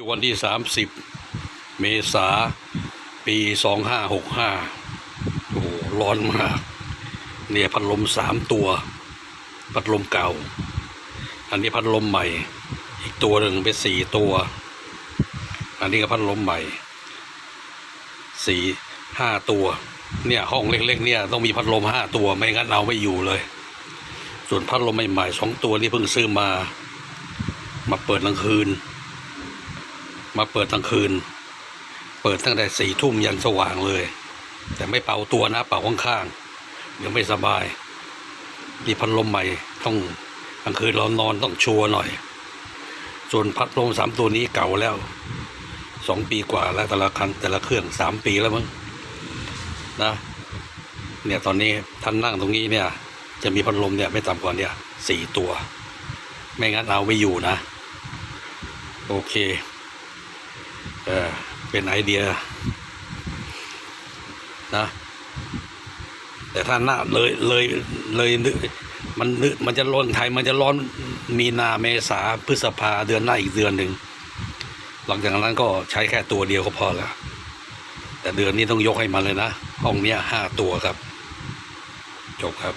วันที่สามสิบเมษาปีสองห้าหกห้าโอ้โห ร้อนมาก เนี่ย พัดลมสามตัว พัดลมเก่า อันนี้พัดลมใหม่ อีกตัวหนึ่งเป็นสี่ตัว อันนี้ก็พัดลมใหม่ สี่ห้าตัว เนี่ยห้องเล็กๆ เนี่ยต้องมีพัดลมห้าตัว ไม่งั้นเอาไม่อยู่เลย ส่วนพัดลมใหม่ๆสองตัวนี่เพิ่งซื้อมา มาเปิดกลางคืน มาเปิดกลางคืน เปิดตั้งแต่สี่ทุ่มยันสว่างเลย แต่ไม่เป่าตัวนะ เป่าข้างๆเดี๋ยวไม่สบายนี่พัดลมใหม่ต้องกลางคืนเรานอนต้องชัวร์หน่อย ส่วนพัดลมสามตัวนี้เก่าแล้วสองปีกว่าแล้วแต่ละคันแต่ละเครื่องสามปีแล้วมั้งนะเนี่ยตอนนี้ท่านนั่งตรงนี้เนี่ย จะมีพัดลมเนี่ยไม่ต่ำกว่าเนี่ยสี่ตัว ไม่งั้นเอาไม่อยู่นะ โอเค เออเป็นไอเดียนะแต่ถ้าหน้าเลยเลยเลยนึมันนึมันจะร้อนไทยมันจะร้อนมีนาเมษาพฤษภาเดือนหน้าอีกเดือนหนึ่งหลังจากนั้นก็ใช้แค่ตัวเดียวก็พอแล้วแต่เดือนนี้ต้องยกให้มันเลยนะ ห้องเนี้ยห้าตัวครับ จบครับ